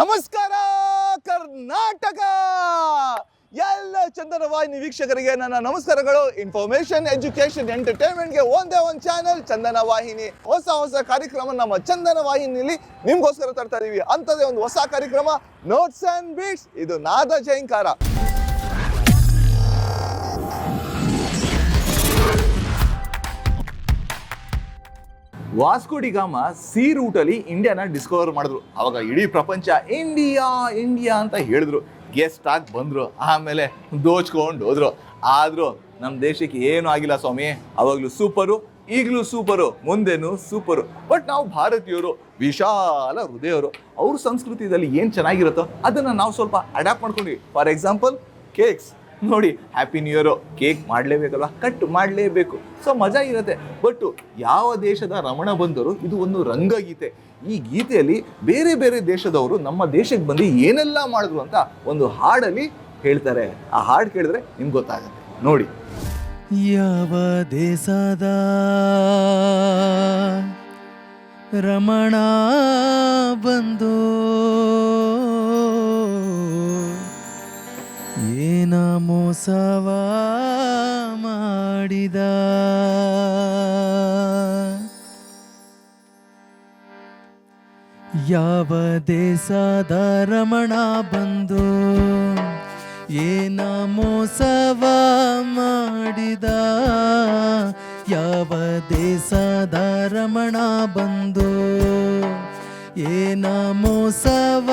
ನಮಸ್ಕಾರ, ಕರ್ನಾಟಕ! ಎಲ್ಲ ಚಂದನ ವಾಹಿನಿ ವೀಕ್ಷಕರಿಗೆ ನನ್ನ ನಮಸ್ಕಾರಗಳು. ಇನ್ಫಾರ್ಮೇಶನ್ ಎಜುಕೇಶನ್ ಎಂಟರ್ಟೈನ್ಮೆಂಟ್ಗೆ ಒಂದೇ ಒಂದು ಚಾನೆಲ್ ಚಂದನ ವಾಹಿನಿ. ಹೊಸ ಹೊಸ ಕಾರ್ಯಕ್ರಮ ನಮ್ಮ ಚಂದನ ವಾಹಿನಿಯಲ್ಲಿ ನಿಮ್ಗೋಸ್ಕರ ತರ್ತಾ ಇದೀವಿ. ಅಂಥದ್ದೇ ಒಂದು ಹೊಸ ಕಾರ್ಯಕ್ರಮ ನೋಟ್ಸ್ ಅಂಡ್ ಬೀಟ್ಸ್ ಇದು ನಾದ ಜಯಂಕಾರ. ವಾಸ್ಕೋಡಿಗಾಮ ಸಿ ರೂಟಲ್ಲಿ ಇಂಡಿಯಾನ ಡಿಸ್ಕವರ್ ಮಾಡಿದ್ರು. ಅವಾಗ ಇಡೀ ಪ್ರಪಂಚ ಇಂಡಿಯಾ ಇಂಡಿಯಾ ಅಂತ ಹೇಳಿದ್ರು. ಗೆಸ್ಟ್ ಆಗಿ ಬಂದರು. ಆಮೇಲೆ ದೋಚ್ಕೊಂಡು ಹೋದ್ರು. ಆದರೂ ನಮ್ಮ ದೇಶಕ್ಕೆ ಏನೂ ಆಗಿಲ್ಲ ಸ್ವಾಮಿ. ಅವಾಗಲೂ ಸೂಪರು, ಈಗಲೂ ಸೂಪರು, ಮುಂದೇನು ಸೂಪರು. ಬಟ್ ನಾವು ಭಾರತೀಯರು, ವಿಶಾಲ ಹೃದಯರು, ಅವ್ರ ಸಂಸ್ಕೃತಿಯಲ್ಲಿ ಏನು ಚೆನ್ನಾಗಿರುತ್ತೋ ಅದನ್ನು ನಾವು ಸ್ವಲ್ಪ ಅಡಾಪ್ಟ್ ಮಾಡ್ಕೊಂಡ್ವಿ. ಫಾರ್ ಎಕ್ಸಾಂಪಲ್ ಕೇಕ್ಸ್ ನೋಡಿ ಹ್ಯಾಪಿ ನ್ಯೂ ಇಯರು ಕೇಕ್ ಮಾಡಲೇಬೇಕಲ್ವ? ಕಟ್ ಮಾಡಲೇಬೇಕು. ಸೊ ಮಜಾ ಇರುತ್ತೆ. ಬಟ್ ಯಾವ ದೇಶದ ರಮಣ ಬಂದರು ಇದು ಒಂದು ರಂಗಗೀತೆ. ಈ ಗೀತೆಯಲ್ಲಿ ಬೇರೆ ಬೇರೆ ದೇಶದವರು ನಮ್ಮ ದೇಶಕ್ಕೆ ಬಂದು ಏನೆಲ್ಲ ಮಾಡಿದ್ರು ಅಂತ ಒಂದು ಹಾಡಲ್ಲಿ ಹೇಳ್ತಾರೆ. ಆ ಹಾಡು ಕೇಳಿದ್ರೆ ನಿಮ್ಗೆ ಗೊತ್ತಾಗುತ್ತೆ. ನೋಡಿ. ಯಾವ ದೇಶದ ರಮಣ ಬಂದು ಮೋಸವ ಮಾಡಿದ. ಯಾವ ದೇಶದ ರಮಣ ಬಂದು ಏನ ಮೋಸವ ಮಾಡಿದ. ಯಾವ ದೇಶದ ರಮಣ ಬಂದು ಏನ ಮೋಸವ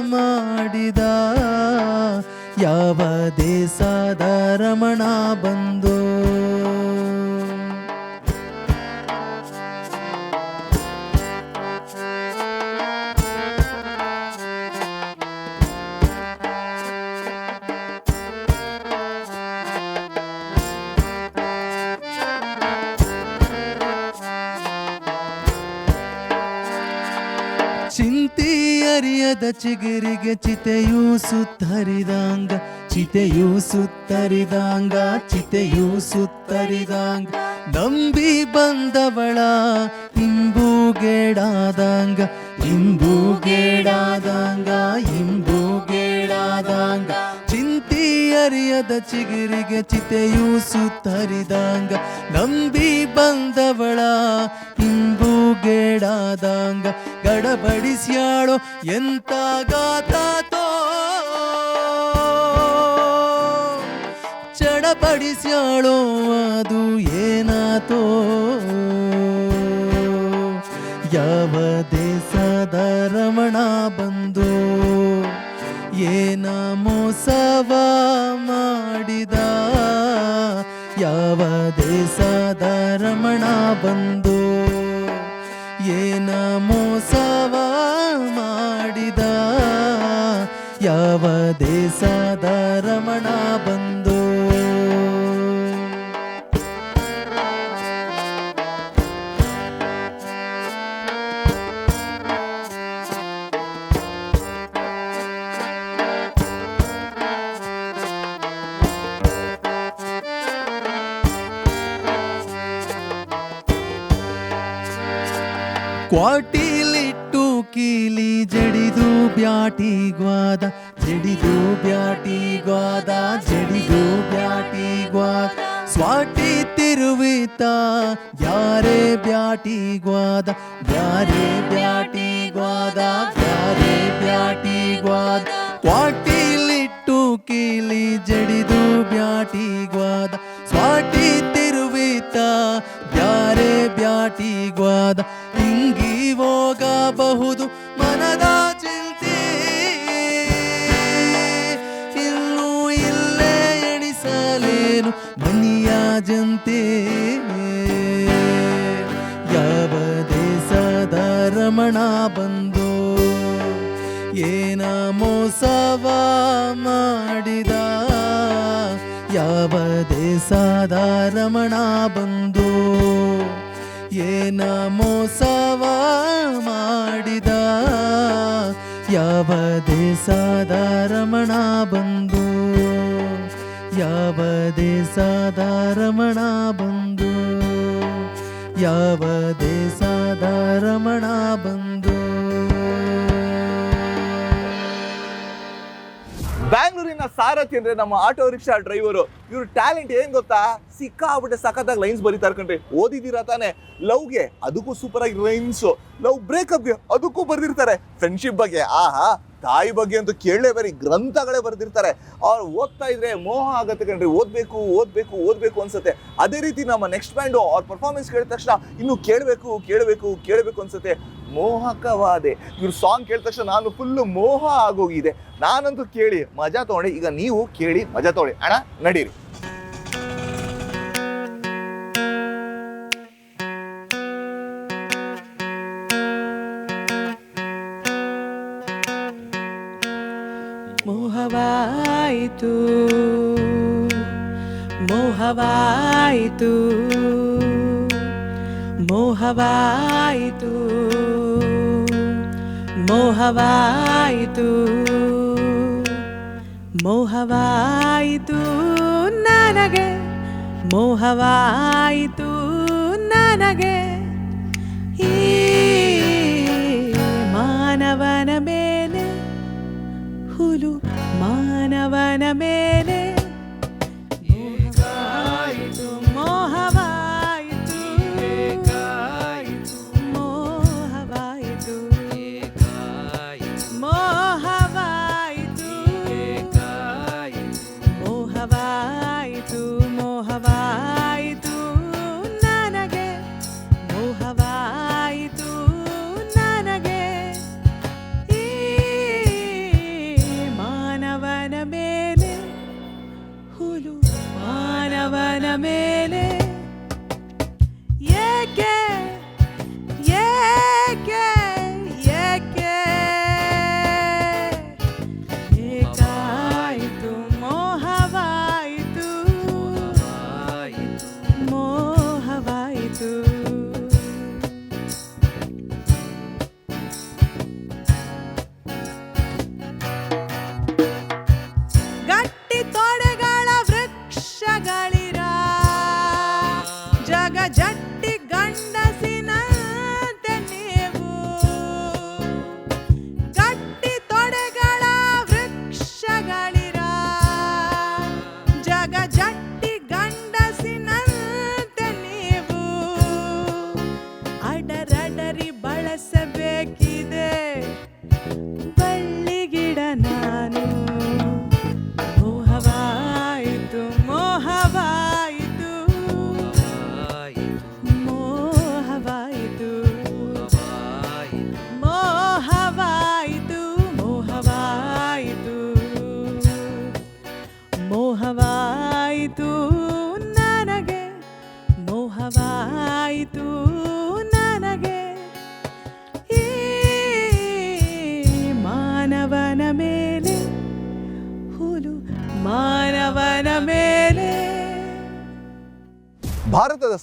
ಮಾಡಿದ. ಯಾವ ದೇಶದ ರಮಣ ಬಂದು ಚಿಗುರಿಗೆ ಚಿತೆಯೂ ಸುತ್ತರಿದಾಂಗ ಚಿತೆಯೂ ಸುತ್ತರಿದಾಂಗ ಚಿತೆಯೂ ಸುತ್ತರಿದಾಂಗ. ನಂಬಿ ಬಂದವಳ ಇಂಬೂಗೇಡಾದಂಗ ಇಂಬೂಗೇಡಾದಂಗ ಇಂಬುಗೇಡಾದಂಗ ಚಿಂತಿ ಚಿಗಿರಿಗೆ ಚಿತೆಯು ಸುತ್ತರಿದಾಂಗ. ನಂಬಿ ಬಂದವಳ ಇಂಬುಗೇಡಾದಂಗ ಗಡಬಡಿಸ್ಯಾಳೋ ಎಂತ ಗಾತಾತೋ ಚಡಪಡಿಸ್ಯಾಳೋ ಅದು ಏನಾತೋ. ಯಾವ ದೇಶದ ರಮಣ ಬಂದು ಏನ ಮೋಸವ ಮಾಡಿದ? ಯಾವ ದೇಶದ ರಮಣ ಬಂದು? ಏನ ಮೋಸವ ಮಾಡಿದ? ಯಾವ ದೇಶದ ರಮಣ ಬಂದು? ಕ್ವಾಟಿಲಿಟ್ಟು ಕೀಲಿ ಜಡಿದು ಬ್ಯಾಟಿಗ್ವಾದ ಜಡಿದು ಬ್ಯಾಟಿಗ್ವಾದ ಜಡಿದು ಬ್ಯಾಟಿಗ್ವಾದ ಸ್ವಾಟಿ ತಿರುವಿತ, ಯಾರೇ ಬ್ಯಾಟಿಗ್ವಾದ ಗ್ವಾದ ಬ್ಯಾಟಿಗ್ವಾದ ಬ್ಯಾಟಿ ಬ್ಯಾಟಿಗ್ವಾದ ಕ್ವಾಟಿಲಿಟ್ಟು ಕೀಲಿ ಜಡಿದು ಬ್ಯಾಟಿಗ್ವಾದ ಸ್ವಾಟಿ ತಿರುವಿತ ಬ್ಯಾರೆ ಬ್ಯಾಟಿಗ್ವಾದ ಹಿಂಗಿ ಹೋಗಬಹುದು ಮನದ ಚಿಂತೆ ಇನ್ನು ಇಲ್ಲೇ ಎಣಿಸಲೇನು? ಬಲಿಯ ಜಂತೆ ಯಾವ ದೇಶದ ರಮಣ ಬಂದು ಏನ ಮೋಸವ ಮಾಡಿದ? ಯಾವ ದೇಶದ ರಮಣ ಬಂದು ಏನ ಮೋಸವ ಮಾಡಿದ ಯಾವ ದೇಶದ ರಮಣ ಬಂದು ಯಾವ ದೇಶದ ರಮಣ ಬಂದು ಯಾವ ದೇಶದ ರಮಣ ಬಂದು ಬ್ಯಾಂಗ್ಳೂರಿನ ಸಾರಥಿ ಅಂದ್ರೆ ನಮ್ಮ ಆಟೋ ರಿಕ್ಷಾ ಡ್ರೈವರು. ಇವ್ರ ಟ್ಯಾಲೆಂಟ್ ಏನ್ ಗೊತ್ತಾ? ಸಿಕ್ಕಾಬಿಟ್ಟೆ ಸಖತ್ತಾಗಿ ಲೈನ್ಸ್ ಬರೀತಾ ಕಣ್ರಿ. ಓದಿದ್ದೀರಾ ತಾನೆ? ಲವ್ಗೆ ಅದಕ್ಕೂ ಸೂಪರ್ ಆಗಿ ಲೈನ್ಸ್. ಲವ್ ಬ್ರೇಕಪ್ಗೆ ಅದಕ್ಕೂ ಬರ್ದಿರ್ತಾರೆ. ಫ್ರೆಂಡ್ಶಿಪ್ ಬಗ್ಗೆ, ಆಹಾ. ತಾಯಿ ಬಗ್ಗೆ ಅಂತೂ ಕೇಳಲೇ ಬರೀ ಗ್ರಂಥಗಳೇ ಬರೆದಿರ್ತಾರೆ. ಅವ್ರು ಓದ್ತಾ ಇದ್ರೆ ಮೋಹ ಆಗತ್ತೆ ಕಣ್ರಿ, ಓದ್ಬೇಕು ಓದ್ಬೇಕು ಓದ್ಬೇಕು ಅನ್ಸುತ್ತೆ. ಅದೇ ರೀತಿ ನಮ್ಮ ನೆಕ್ಸ್ಟ್ ಬ್ಯಾಂಡು ಅವ್ರ ಪರ್ಫಾರ್ಮೆನ್ಸ್ ಕೇಳಿದ ತಕ್ಷಣ ಇನ್ನು ಕೇಳಬೇಕು ಕೇಳಬೇಕು ಕೇಳಬೇಕು ಅನ್ಸುತ್ತೆ. ಮೋಹಕವಾದೆ. ಇವ್ರ ಸಾಂಗ್ ಕೇಳಿದ ತಕ್ಷಣ ನಾನು ಫುಲ್ಲು ಮೋಹ ಆಗೋಗಿದೆ. ನಾನಂತೂ ಕೇಳಿ, ಮಜಾ ತೊಗೊಂಡೆ. ಈಗ ನೀವು ಕೇಳಿ, ಮಜಾ ತೊಗೊಳ್ಳಿ. ಅಣ್ಣ, ನಡೀರಿ. ಮೋಹವಾಯಿತು ಮೋಹವಾಯಿತು ಮೋಹವಾಯಿತು ಮೋಹವಾಯಿತು ಮೋಹವಾಯಿತು ನನಗೆ ಮೋಹವಾಯಿತು ನನಗೆ. ಈ ಮಾನವನ ಮೇಲೆ ಹುಲು ಮಾನವನ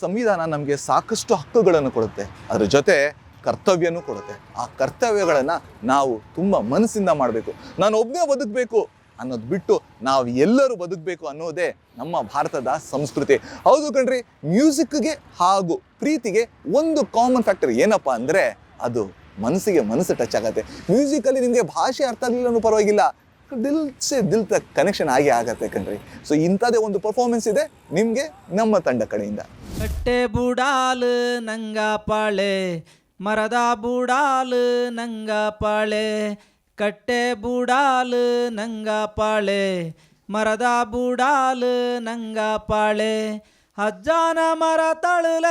ಸಂವಿಧಾನ ನಮಗೆ ಸಾಕಷ್ಟು ಹಕ್ಕುಗಳನ್ನು ಕೊಡುತ್ತೆ. ಅದ್ರ ಜೊತೆ ಕರ್ತವ್ಯನೂ ಕೊಡುತ್ತೆ. ಆ ಕರ್ತವ್ಯಗಳನ್ನು ನಾವು ತುಂಬ ಮನಸ್ಸಿಂದ ಮಾಡಬೇಕು. ನಾನು ಒಬ್ಬನೇ ಬದುಕಬೇಕು ಅನ್ನೋದು ಬಿಟ್ಟು ನಾವು ಎಲ್ಲರೂ ಬದುಕಬೇಕು ಅನ್ನೋದೇ ನಮ್ಮ ಭಾರತದ ಸಂಸ್ಕೃತಿ. ಹೌದು ಕಣ್ರಿ, ಮ್ಯೂಸಿಕ್ಗೆ ಹಾಗೂ ಪ್ರೀತಿಗೆ ಒಂದು ಕಾಮನ್ ಫ್ಯಾಕ್ಟರ್ ಏನಪ್ಪ ಅಂದರೆ ಅದು ಮನಸ್ಸಿಗೆ ಮನಸ್ಸು ಟಚ್ ಆಗುತ್ತೆ. ಮ್ಯೂಸಿಕಲ್ಲಿ ನಿಮಗೆ ಭಾಷೆ ಅರ್ಥ ಆಗಲಿಲ್ಲ ಪರವಾಗಿಲ್ಲ. ದಿಲ್ ಸೆ ದಿಲ್ ತಕ್ ಕನೆಕ್ಷನ್ ಆಗಿ ಆಗತ್ತೆ ಕಣ್ರಿ. ಸೊ ಇಂಥದ್ದೇ ಒಂದು ಪರ್ಫಾರ್ಮೆನ್ಸ್ ಇದೆ ನಿಮಗೆ, ನಮ್ಮ ತಂಡ ಕಡೆಯಿಂದ. ಕಟ್ಟೆ ಬುಡಾಲ್ ನಂಗ ಪಾಳೆ, ಮರದ ಬುಡಾಲ್ ನಂಗ ಪಾಳೆ, ಕಟ್ಟೆ ಬುಡಾಲ್ ನಂಗ ಪಾಳೆ, ಮರದ ಬುಡಾಲ್ ನಂಗ ಪಾಳೆ, ಅಜ್ಜಾನ ಮರ ತಳಲ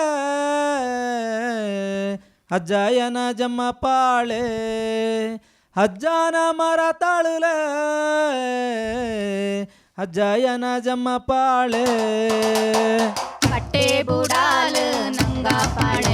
ಅಜ್ಜಾಯನ ಜಮ್ಮ ಪಾಳೆ. ಅಜ್ಜಾನ ಮರ ತಳುಲೆ ಅಜ್ಜಾಯನ ಜಮ್ಮ ಪಾಳೆ. ಕಟ್ಟೆ ಬುಡಾಲು ನಂಗ ಪಾಳೆ.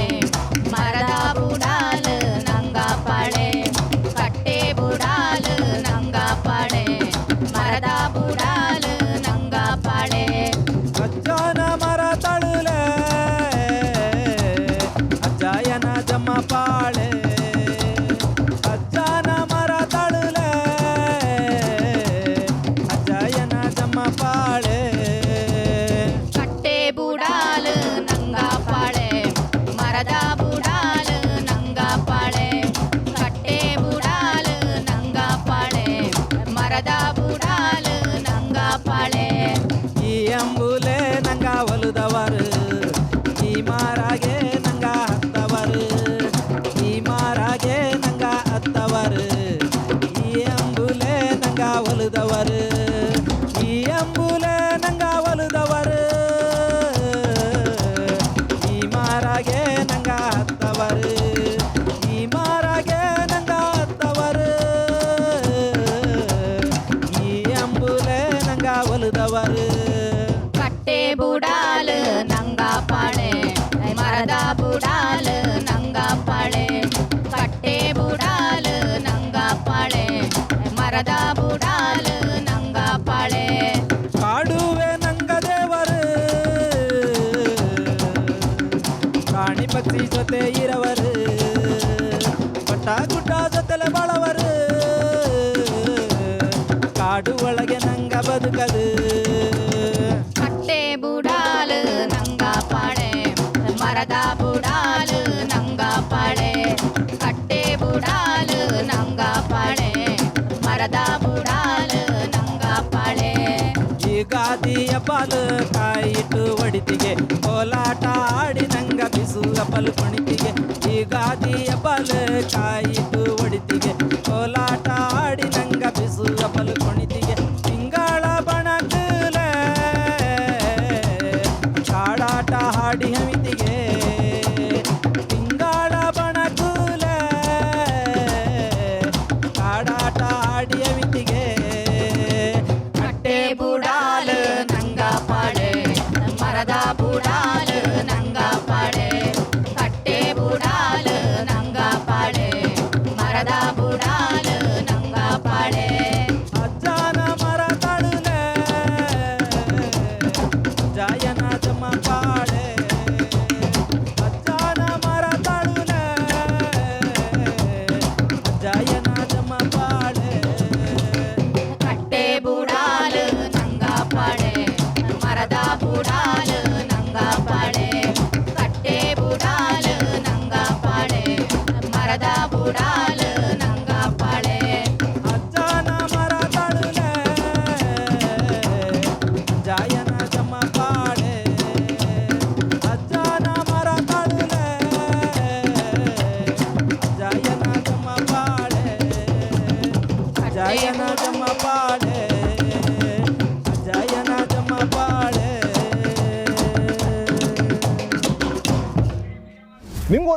ಕಟ್ಟೆ ಮರದ ಬುಡಾಲು ನಂಗ ಪಾಳೆ ಈ ಗಾದಿಯ ಪಾಲು ಕಾಯಿಟ್ಟು ಒಡಿತಿಗೆ ಕೋಲಾಟ ಆಡಿ ನಂಗ ಬಿಸುವ ಪಲು ಕುಣಿತಿಗೆ ಈ ಗಾದಿಯ ಪಾಲು ಕಾಯಿಟ್ಟು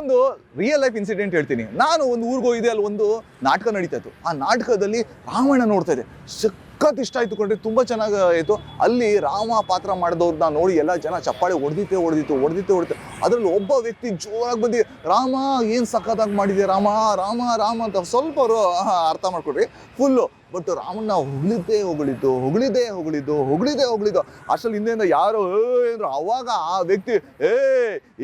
ನಿಮ್ಗೊಂದು ರಿಯಲ್ ಲೈಫ್ ಇನ್ಸಿಡೆಂಟ್ ಹೇಳ್ತೀನಿ. ನಾನು ಒಂದು ಊರಿಗೆ ಹೋಗಿದ್ದೆ, ಅಲ್ಲಿ ಒಂದು ನಾಟಕ ನಡೀತಾ ಇತ್ತು ಆ ನಾಟಕದಲ್ಲಿ ರಾಮಾಯಣ ನೋಡ್ತಾ ಇದ್ದೆ ಸಖತ್ ಇಷ್ಟ ಆಯ್ತು ಕೊಂಡ್ರೆ ತುಂಬ ಚೆನ್ನಾಗಿ ಆಯಿತು. ಅಲ್ಲಿ ರಾಮ ಪಾತ್ರ ಮಾಡಿದವ್ರನ್ನ ನೋಡಿ ಎಲ್ಲ ಜನ ಚಪ್ಪಾಳೆ ಹೊಡೆದಿತ್ತೆ ಹೊಡೆದಿತ್ತು ಹೊಡೆದಿತ್ತೆ ಹೊಡೆದಿತ್ತು. ಅದರಲ್ಲಿ ಒಬ್ಬ ವ್ಯಕ್ತಿ ಜೋರಾಗಿ ಬಂದು ರಾಮ, ಏನು ಸಖತ್ತಾಗಿ ಮಾಡಿದೆ ರಾಮ ರಾಮ ರಾಮ ಅಂತ ಸ್ವಲ್ಪ ಅವರು ಅರ್ಥ ಮಾಡ್ಕೊಡ್ರಿ ಫುಲ್ಲು ಬಟ್ ರಾಮಣ್ಣ ಹೊಗಳಿದ್ದೇ ಹೊಗಳಿದ್ದು ಹೊಗಳಿದ್ದೇ ಹೊಗಳಿದ್ದು ಹೊಗಳಿದ್ದೇ ಹೊಗಳಿದ್ದು ಅಷ್ಟರಲ್ಲಿ ಹಿಂದೆಯಿಂದ ಯಾರು ಏನ್ರು, ಅವಾಗ ಆ ವ್ಯಕ್ತಿ, ಏ,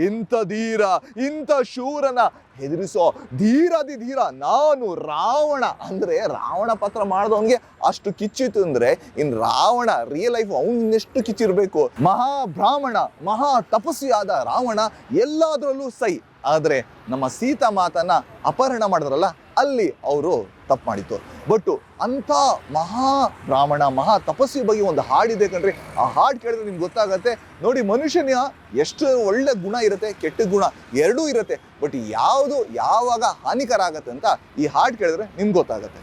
ಇಂಥ ಧೀರ, ಇಂಥ ಶೂರನ ಹೆದರಿಸೋ, ಧೀರಾದಿ ಧೀರ, ನಾನು ರಾವಣ. ಅಂದರೆ ರಾವಣ ಪಾತ್ರ ಮಾಡಿದವನಿಗೆ ಅಷ್ಟು ಕಿಚ್ಚಿತ್ತು ಅಂದರೆ, ಇನ್ ರಾವಣ ರಿಯಲ್ ಲೈಫ್ ಅವನಿನ್ನೆಷ್ಟು ಕಿಚ್ಚಿರಬೇಕು. ಮಹಾ ಬ್ರಾಹ್ಮಣ ಮಹಾ ತಪಸ್ವಿಯಾದ ರಾವಣ ಎಲ್ಲದರಲ್ಲೂ ಸೈ. ಆದ್ರೆ ನಮ್ಮ ಸೀತಾ ಮಾತನ್ನ ಅಪಹರಣ ಮಾಡಿದ್ರಲ್ಲ, ಅಲ್ಲಿ ಅವರು ತಪ್ಪು ಮಾಡಿತ್ತು. ಬಟ್ ಅಂಥ ಮಹಾ ಬ್ರಾಹ್ಮಣ ಮಹಾ ತಪಸ್ವಿ ಬಗ್ಗೆ ಒಂದು ಹಾಡಿದೆ ಕಣ್ರಿ. ಆ ಹಾಡು ಕೇಳಿದ್ರೆ ನಿಮ್ಗೆ ಗೊತ್ತಾಗತ್ತೆ, ನೋಡಿ ಮನುಷ್ಯನ ಎಷ್ಟು ಒಳ್ಳೆ ಗುಣ ಇರುತ್ತೆ, ಕೆಟ್ಟ ಗುಣ ಎರಡೂ ಇರುತ್ತೆ. ಬಟ್ ಯಾವುದು ಯಾವಾಗ ಹಾನಿಕರ ಆಗತ್ತೆ ಅಂತ ಈ ಹಾಡು ಕೇಳಿದ್ರೆ ನಿಮ್ಗೆ ಗೊತ್ತಾಗತ್ತೆ.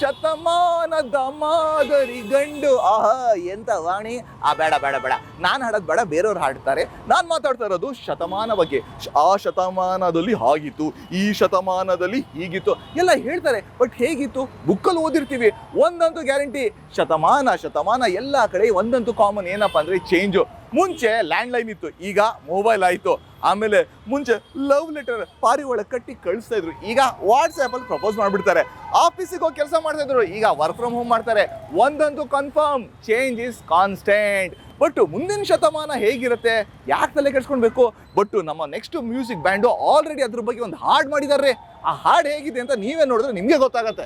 ಶತಮಾನದ ಮಾದರಿ ಗಂಡು ಆಹ, ಎಂತ ವಾಣಿ. ಆ, ಬೇಡ ಬೇಡ ಬೇಡ. ನಾನು ಹಾಡೋದು ಬೇಡ, ಬೇರೆಯವ್ರು ಹಾಡ್ತಾರೆ. ನಾನು ಮಾತಾಡ್ತಾ ಇರೋದು ಶತಮಾನ ಬಗ್ಗೆ. ಆ ಶತಮಾನದಲ್ಲಿ ಹಾಗಿತ್ತು ಈ ಶತಮಾನದಲ್ಲಿ ಹೀಗಿತ್ತು. ಎಲ್ಲ ಹೇಳ್ತಾರೆ, ಬಟ್ ಹೇಗಿತ್ತು? ಬುಕ್ಕಲ್ಲಿ ಓದಿರ್ತೀವಿ. ಒಂದಂತೂ ಗ್ಯಾರಂಟಿ. ಶತಮಾನ ಶತಮಾನ, ಎಲ್ಲ ಕಡೆ ಒಂದಂತೂ ಕಾಮನ್. ಏನಪ್ಪ ಅಂದರೆ, ಚೇಂಜು. ಮುಂಚೆ ಲ್ಯಾಂಡ್ಲೈನ್ ಇತ್ತು, ಈಗ ಮೊಬೈಲ್ ಆಯಿತು. ಆಮೇಲೆ ಮುಂಚೆ ಲವ್ ಲೆಟರ್ ಪಾರಿ ಒಳಗೆ ಕಟ್ಟಿ ಕಳಿಸ್ತಾ ಇದ್ರು. ಈಗ ವಾಟ್ಸ್ಆ್ಯಪ್ ಅಲ್ಲಿ ಪ್ರಪೋಸ್ ಮಾಡಿಬಿಡ್ತಾರೆ. ಆಫೀಸಿಗೆ ಹೋಗಿ ಕೆಲಸ ಮಾಡ್ತಾ ಇದ್ರು. ಈಗ ವರ್ಕ್ ಫ್ರಮ್ ಹೋಮ್ ಮಾಡ್ತಾರೆ. ಒಂದಂತೂ confirm change is constant but ಮುಂದಿನ ಶತಮಾನ ಹೇಗಿರುತ್ತೆ? ಯಾಕೆ ತಲೆ ಕೆಡ್ಸ್ಕೊಳ್ಬೇಕು? ಬಟ್ ನಮ್ಮ ನೆಕ್ಸ್ಟ್ ಮ್ಯೂಸಿಕ್ ಬ್ಯಾಂಡು ಆಲ್ರೆಡಿ ಅದ್ರ ಬಗ್ಗೆ ಒಂದು ಹಾಡ್ ಮಾಡಿದ್ದಾರೆ ಆ ಹಾಡ್ ಹೇಗಿದೆ ಅಂತ ನೀವೇ ನೋಡಿದ್ರೆ ನಿಮಗೆ ಗೊತ್ತಾಗತ್ತೆ.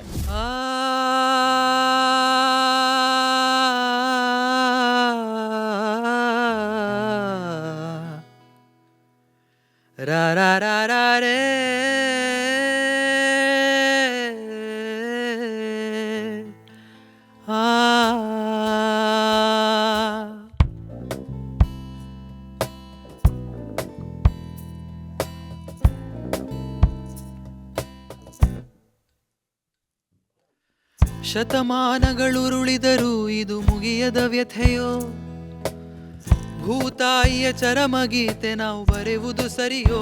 ರಾ ra ra ra re. ಆ ಶತಮಾನಗಳುರುಳಿದರೂ ಇದು ಮುಗಿಯದ ವ್ಯಥೆಯೋ? ಭೂತಾಯಿಯ ಚರಮಗೀತೆ ನಾವು ಬರೆಯುವುದು ಸರಿಯೋ?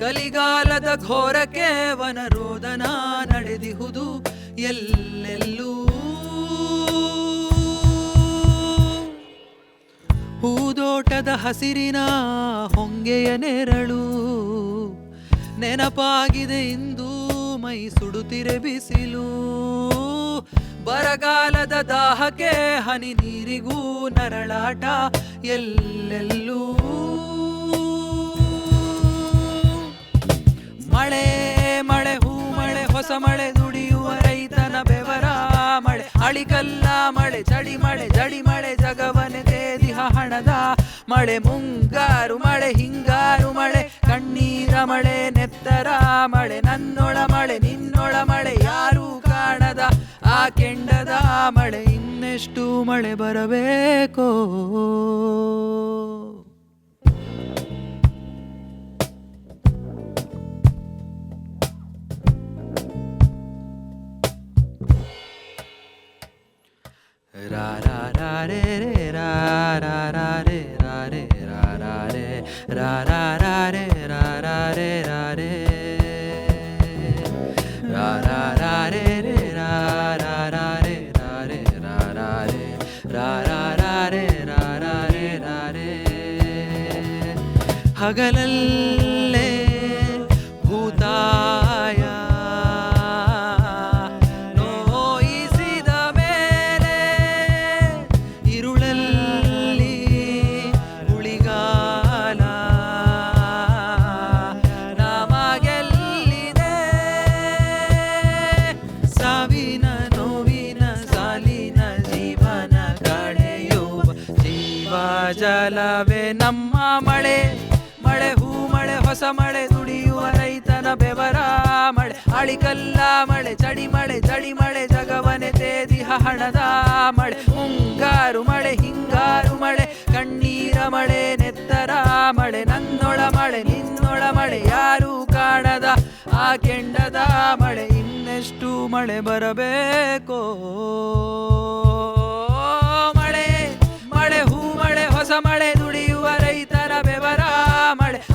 ಕಲಿಗಾಲದ ಘೋರಕ್ಕೆ ವನರೋದನ ನಡೆದಿಹುದು ಎಲ್ಲೆಲ್ಲೂ? ಹೂದೋಟದ ಹಸಿರಿನ ಹೊಂಗೆಯ ನೆರಳು ನೆನಪಾಗಿದೆ ಇಂದು ಮೈ ಸುಡುತ್ತಿರೆ ಬಿಸಿಲು. ಬರಗಾಲದ ದಾಹಕ್ಕೆ ಹನಿ ನೀರಿಗೂ ನರಳಾಟ ಎಲ್ಲೆಲ್ಲೂ. ಮಳೆ ಮಳೆ, ಹೂ, ಮಳೆ, ಹೊಸ ಮಳೆ, ದುಡಿಯುವ ರೈತನ ಬೆವರ ಮಳೆ. ಅಳಿಕಲ್ಲ ಮಳೆ, ಚಳಿ ಮಳೆ ಜಡಿ ಮಳೆ ಜಗವನೆ ದೇದಿ ಹಣದ ಮಳೆ. ಮುಂಗಾರು ಮಳೆ, ಹಿಂಗಾರು ಮಳೆ, ಕಣ್ಣೀರ ಮಳೆ, ನೆತ್ತರ ಮಳೆ, ನನ್ನೊಳ ಮಳೆ ಕೆಂಡದ ಮಳೆ ಇನ್ನೆಷ್ಟು ಮಳೆ ಬರಬೇಕೋ? ರಾ ರಾ ರಾ ಹಗಲಲ್ಲೇ ಭೂತಾಯ. ನೋಯಿಸಿದ ಮೇಲೆ ಇರುಳಲ್ಲಿ ಉಳಿಗಾಲ. ನಮಗೆಲ್ಲಿದೆ? ಸಾವಿನ ನೋವಿನ ಸಾಲಿನ ಜೀವನ ಕಳೆಯುವ ಜೀವ ಜಲವೇ ನಮ್ಮ ಮಳೆ. ಮಳೆ ದುಡಿಯುವ ರೈತನ ಬೆವರ ಮಳೆ. ಅಳಿಕಲ್ಲ ಮಳೆ ಚಡಿ ಮಳೆ, ಚಳಿ ಮಳೆ, ಜಗವನೆ ತೇದಿಹ ಹಣದ ಮಳೆ. ಮುಂಗಾರು ಮಳೆ, ಹಿಂಗಾರು ಮಳೆ, ಕಣ್ಣೀರ ಮಳೆ, ನೆತ್ತರ ಮಳೆ. ನನ್ನೊಳ ಮಳೆ, ನಿನ್ನೊಳ ಮಳೆ, ಯಾರೂ ಕಾಣದ ಆ ಕೆಂಡದ ಮಳೆ. ಇನ್ನೆಷ್ಟು ಮಳೆ ಬರಬೇಕೋ?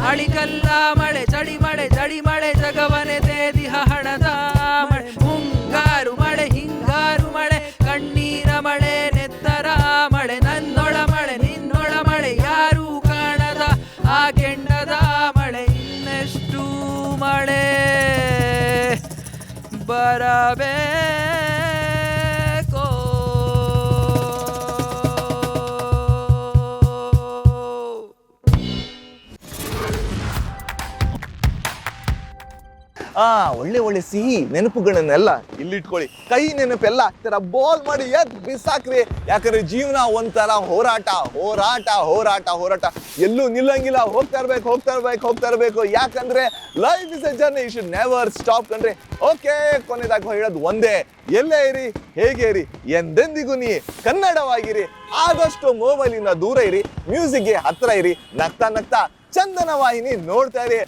ಅಳಿಕಲ್ಲ ಮಳೆ, ಚಳಿ ಮಳೆ ಚಳಿ ಮಳೆ, ಜಗವನೆ ತೇದಿಹ ಹಣದ ಮಳೆ. ಮುಂಗಾರು ಮಳೆ, ಹಿಂಗಾರು ಮಳೆ, ಕಣ್ಣೀರ ಮಳೆ, ನೆತ್ತರ ಮಳೆ. ನನ್ನೊಳ ಮಳೆ, ನಿನ್ನೊಳ ಮಳೆ, ಯಾರೂ ಕಾಣದ ಆ ಕೆಂಡದ ಮಳೆ. ಇನ್ನೆಷ್ಟು ಮಳೆ ಬರಬೇಕೋ? ಒಳ್ಳೆ ಒಳ್ಳೆ ಸಿಹಿ ನೆನಪುಗಳನ್ನೆಲ್ಲ ಇಲ್ಲಿಟ್ಕೊಳ್ಳಿ. ಕೈ ನೆನಪೆಲ್ಲ ತರ ಬಾಲ್ ಮಾಡಿ ಎತ್ ಬಿಸಾಕ್ರಿ. ಯಾಕಂದ್ರೆ ಜೀವನ ಒಂಥರ ಹೋರಾಟ ಹೋರಾಟ ಹೋರಾಟ ಹೋರಾಟ. ಎಲ್ಲೂ ನಿಲ್ಲಂಗಿಲ್ಲ. ಹೋಗ್ತಾ ಇರ್ಬೇಕು ಹೋಗ್ತಾ ಇರ್ಬೇಕು ಹೋಗ್ತಾ ಇರ್ಬೇಕು. ಯಾಕಂದ್ರೆ life is a journey you should never stop ಕಂಡ್ರೆ ಓಕೆ ಕೊನೆದಾಗ ಹೇಳೋದು ಒಂದೇ. ಎಲ್ಲೇ ಇರಿ, ಹೇಗೆ ಇರಿ, ಎಂದೆಂದಿಗೂ ನೀ ಕನ್ನಡವಾಗಿರಿ. ಆದಷ್ಟು ಮೊಬೈಲಿಂದ ದೂರ ಇರಿ. ಮ್ಯೂಸಿಕ್ಗೆ ಹತ್ರ ಇರಿ. ನಗ್ತಾ ನಗ್ತಾ ಚಂದನ ವಾಹಿನಿ ನೋಡ್ತಾ ಇರಿ.